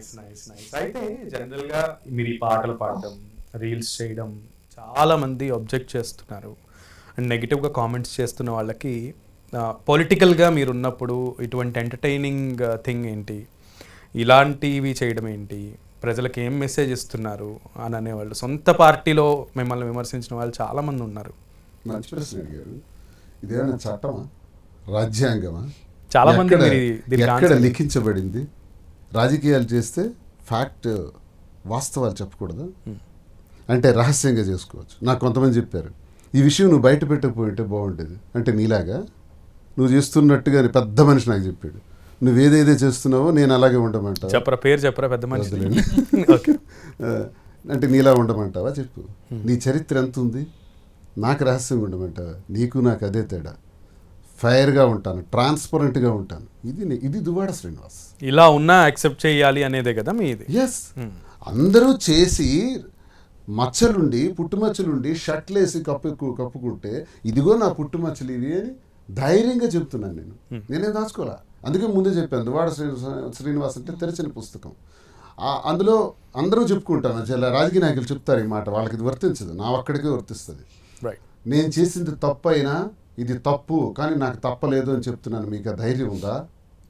Nice nice అయితే జనరల్గా మీరు ఈ పాటలు పాడడం రీల్స్ చేయడం చాలా మంది ఒబ్జెక్ట్ చేస్తున్నారు. అండ్ నెగిటివ్గా కామెంట్స్ చేస్తున్న వాళ్ళకి పొలిటికల్గా మీరు ఉన్నప్పుడు ఇటువంటి ఎంటర్టైనింగ్ థింగ్ ఏంటి? ఇలాంటివి చేయడం ఏంటి? ప్రజలకు ఏం మెసేజ్ ఇస్తున్నారు? అని అనేవాళ్ళు. సొంత పార్టీలో మిమ్మల్ని విమర్శించిన వాళ్ళు చాలా మంది ఉన్నారు. మంచి ప్రశ్న అడిగారు ఇదేమైనా చట్టమా? రాజ్యాంగమా? చాలా మంది ఎక్కడ- మీరు దీనికి ఎక్కడ answer- లిఖించబడింది? రాజకీయాలు చేస్తే ఫ్యాక్ట్ వాస్తవాలు చెప్పకూడదు. అంటే రహస్యంగా చేసుకోవచ్చు. నాకు కొంతమంది చెప్పారు ఈ విషయం నువ్వు బయట పెట్టకపోయింటే బాగుండేది. అంటే నీలాగా నువ్వు చేస్తున్నట్టుగా పెద్ద మనిషి నాకు చెప్పాడు. నువ్వు ఏదేదో చేస్తున్నావో నేను అలాగే ఉండమంటావు? చెప్పరా పేరు చెప్పరా పెద్ద మనిషి? అంటే నీలా ఉండమంటావా చెప్పు. నీ చరిత్ర ఎంత ఉంది? నాకు రహస్యంగా ఉండమంటావా? నీకు నాకు అదే తేడా. ఫైర్గా ఉంటాను ట్రాన్స్పరెంట్గా ఉంటాను. ఇది ఇది దువాడ శ్రీనివాస్. ఇలా ఉన్నా యాక్సెప్ట్ చేయాలి అనేదే కదా మీ ఇది ఎస్ అందరూ చేసి మచ్చలుండి పుట్టుమచ్చలుండి షర్ట్లేసి కప్పు కప్పుకుంటే ఇదిగో నా పుట్టుమచ్చలు ఇవి అని ధైర్యంగా చెప్తున్నాను నేను. నేనేం దాచుకోవాలా? అందుకే ముందే చెప్పాను దువాడ శ్రీ శ్రీనివాస్ అంటే తెరచిన పుస్తకం. అందులో అందరూ చెప్పుకుంటాను చాలా రాజకీయ నాయకులు చెప్తారు ఈ మాట వాళ్ళకి ఇది వర్తించదు నా ఒక్కడికే వర్తిస్తుంది. నేను చేసింది తప్పు అయినా ఇది తప్పు కానీ నాకు తప్పలేదు అని చెప్తున్నాను. మీకు ధైర్యం ఉందా?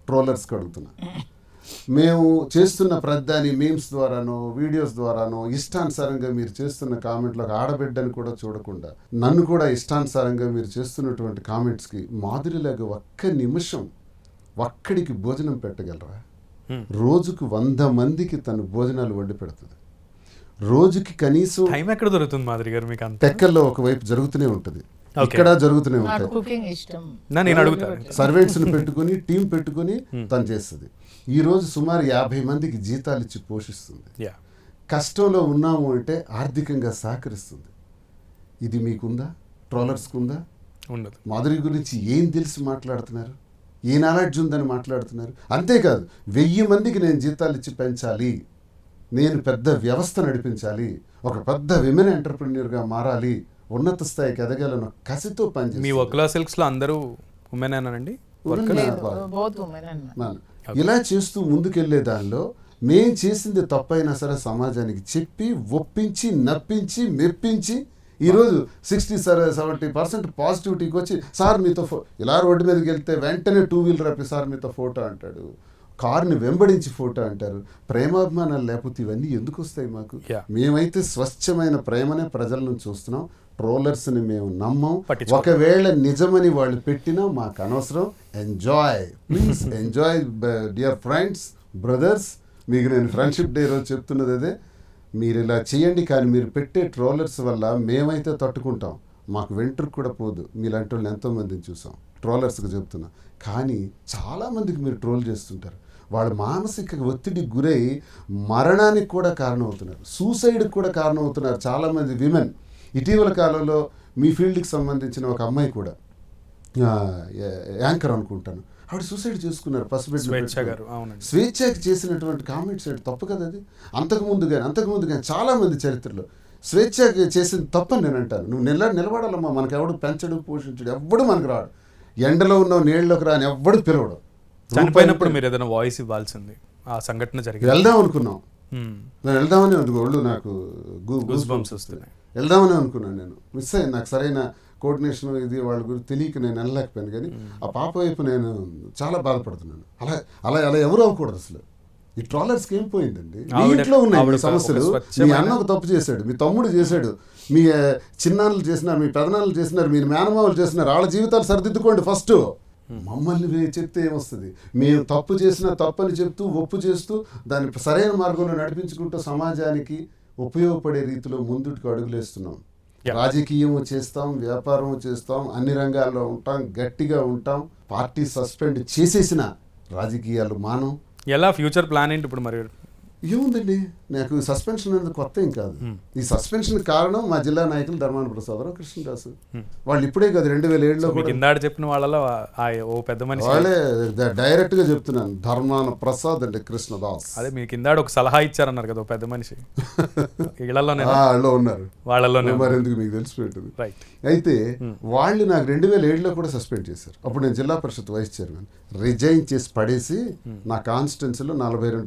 ట్రోలర్స్కి అడుగుతున్నా మేము చేస్తున్న ప్రతిదాని మీమ్స్ ద్వారానో వీడియోస్ ద్వారానో ఇష్టానుసారంగా మీరు చేస్తున్న కామెంట్లో ఒక ఆడబిడ్డని కూడా చూడకుండా నన్ను కూడా ఇష్టానుసారంగా మీరు చేస్తున్నటువంటి కామెంట్స్కి మాధురిలాగా ఒక్క నిమిషం ఒక్కడికి భోజనం పెట్టగలరా? రోజుకు వంద మందికి తను భోజనాలు వండి పెడుతుంది. రోజుకి కనీసం టైం ఎక్కడ దొరుకుతుంది మాదిరి గారు మీకు అంత? టెక్కల్లో ఒకవైపు జరుగుతూనే ఉంటుంది. ఇక్కడ జరుగుతూనే నాకు ఉంటాయి. కుకింగ్ ఇష్టం. నా నేను అడుగుతాను సర్వెంట్స్ని పెట్టుకొని టీం పెట్టుకొని తను చేస్తుంది. ఈ రోజు సుమారు యాభై మందికి జీతాలు ఇచ్చి పోషిస్తుంది. యా కష్టంలో ఉన్నాము అంటే ఆర్థికంగా సహకరిస్తుంది. ఇది మీకుందా? ట్రోలర్స్కి ఉందా ఉండదు. మాధురి గురించి ఏం తెలిసి మాట్లాడుతున్నారు? ఏ నాలెడ్జ్ ఉందని మాట్లాడుతున్నారు? అంతేకాదు వెయ్యి మందికి నేను జీతాలు ఇచ్చి పెంచాలి. నేను పెద్ద వ్యవస్థ నడిపించాలి. ఒక పెద్ద విమెన్ ఎంటర్ప్రెన్యూర్గా మారాలి. ఉన్నత స్థాయికి ఎదగాలన్న కసితో మీ పనిచేస్తుంది ఒక్లా సిల్క్స్లో? అందరూ ఉమెన్ అన్న. మనం ఇలా చేస్తూ ముందుకెళ్ళే దానిలో మేం చేసింది తప్పైనా సరే సమాజానికి చెప్పి ఒప్పించి నప్పించి మెప్పించి ఈరోజు సిక్స్టీ సరే సెవెంటీ పర్సెంట్ పాజిటివిటీకి వచ్చి సార్ మీతో ఫో ఇలా రోడ్డు మీదకి వెళ్తే వెంటనే టూ వీలర్ అప్పి సార్ మీతో ఫోటో అంటాడు. కార్ని వెంబడించి ఫోటో అంటారు. ప్రేమాభిమానాలు లేకపోతే ఇవన్నీ ఎందుకు వస్తాయి మాకు. మేమైతే స్వచ్ఛమైన ప్రేమనే ప్రజల నుంచి చూస్తున్నాం. ట్రోలర్స్ని మేము నమ్మం. ఒకవేళ నిజమని వాళ్ళు పెట్టినా మాకు అనవసరం. Enjoy please enjoy dear friends brothers మీకు నేను ఫ్రెండ్షిప్ డే రోజు చెప్తున్నది అదే. మీరు ఇలా చేయండి కానీ మీరు పెట్టే ట్రోలర్స్ వల్ల మేమైతే తట్టుకుంటాం. మాకు వెంట్రుకు కూడా పోదు. మీలాంటి వాళ్ళు ఎంతోమందిని చూసాం. ట్రోలర్స్కి చెప్తున్నా. కానీ చాలామందికి మీరు ట్రోల్ చేస్తుంటారు. వాళ్ళు మానసిక ఒత్తిడికి గురై మరణానికి కూడా కారణమవుతున్నారు. సూసైడ్కి కూడా కారణమవుతున్నారు చాలామంది విమెన్ ఇటీవల కాలంలో మీ ఫీల్డ్కి సంబంధించిన ఒక అమ్మాయి కూడా యాంకర్ అనుకుంటాను. ఆవిడ సూసైడ్ చేసుకున్నారు పసిబిడ్డ స్వేచ్ఛ గారు అవునండి. స్వేచ్ఛకి చేసినటువంటి కామెంట్స్ ఏంటి తప్పు కదా అది? అంతకుముందు కానీ అంతకుముందు కానీ చాలామంది చరిత్రలో స్వేచ్ఛకి చేసిన తప్పని నేను అంటాను. నువ్వు నిల నిలబడాలమ్మా మనకు ఎవడు పెంచడు పోషించడు ఎవ్వడు మనకు రాడు. ఎండలో ఉన్న నీళ్ళలోకి రాని ఎవ్వడు పిలవడు. చనిపోయినప్పుడు మీరు ఏదైనా వాయిస్ ఇవ్వాల్సింది. ఆ సంఘటన జరిగింది. వెళ్దాం అనుకున్నాం. నేను వెళ్దామని ఒళ్ళు నాకు గు- Goose bumps వస్తున్నాయి. వెళ్దామని అనుకున్నాను నేను. మిస్ అయ్యింది నాకు సరైన కోఆర్డినేషన్ ఇది వాళ్ళ గురించి తెలియక నేను వెళ్ళలేకపోయాను కానీ ఆ పాప వైపు నేను చాలా బాధపడుతున్నాను. అలా అలా అలా ఎవరు అవ్వకూడదు అసలు. ఈ ట్రాలర్స్కి ఏం పోయిందండి? మీ ఇంట్లో ఉన్నాయి సమస్యలు మీ అన్న ఒక తప్పు చేశాడు మీ తమ్ముడు చేశాడు మీ చిన్నాన్నలు చేసినారు మీ పెదనాన్నలు చేసినారు మీ మేనమామలు చేసినారు వాళ్ళ జీవితాలు సరిదిద్దుకోండి ఫస్ట్. మమ్మల్ని చెప్తే ఏమొస్తుంది? మేము తప్పు చేసిన తప్పని చెప్తూ ఒప్పు చేస్తూ దాన్ని సరైన మార్గంలో నడిపించుకుంటూ సమాజానికి ఉపయోగపడే రీతిలో ముందుకు అడుగులేస్తున్నాం. రాజకీయం చేస్తాం వ్యాపారం చేస్తాం అన్ని రంగాల్లో ఉంటాం గట్టిగా ఉంటాం పార్టీ సస్పెండ్ చేసేసిన రాజకీయాలు మానం. ఎలా ఫ్యూచర్ ప్లాన్ ఏంటి ఇప్పుడు మరి? ఏముందండి? నాకు సస్పెన్షన్ అనేది కొత్త ఏం కాదు. ఈ సస్పెన్షన్ కారణం మా జిల్లా నాయకులు ధర్మాన ప్రసాదరావు కృష్ణదాసు. వాళ్ళు ఇప్పుడే కాదు రెండు వేల ఏడులో ఇందాడ చెప్పిన వాళ్ళలో ఓ పెద్ద మనిషి వాళ్ళే డైరెక్ట్గా చెప్తున్నాను ధర్మాన ప్రసాద్ అంటే కృష్ణదాస్. అదే మీకు ఇందాడ ఒక సలహా ఇచ్చారన్నారు కదా పెద్ద మనిషి. ఇళ్ళలోనే వాళ్ళు ఉన్నారు. వాళ్ళలోనే మరి ఎందుకు మీకు తెలిసిపోయింది రైట్ అయితే వాళ్ళు నాకు రెండు వేల ఏడులో కూడా సస్పెండ్ చేశారు. అప్పుడు నేను జిల్లా పరిషత్ వైస్ చైర్మన్. రిజైన్ చేసి పడేసి నా కాన్స్టిట్యున్సీలో నలభై రెండు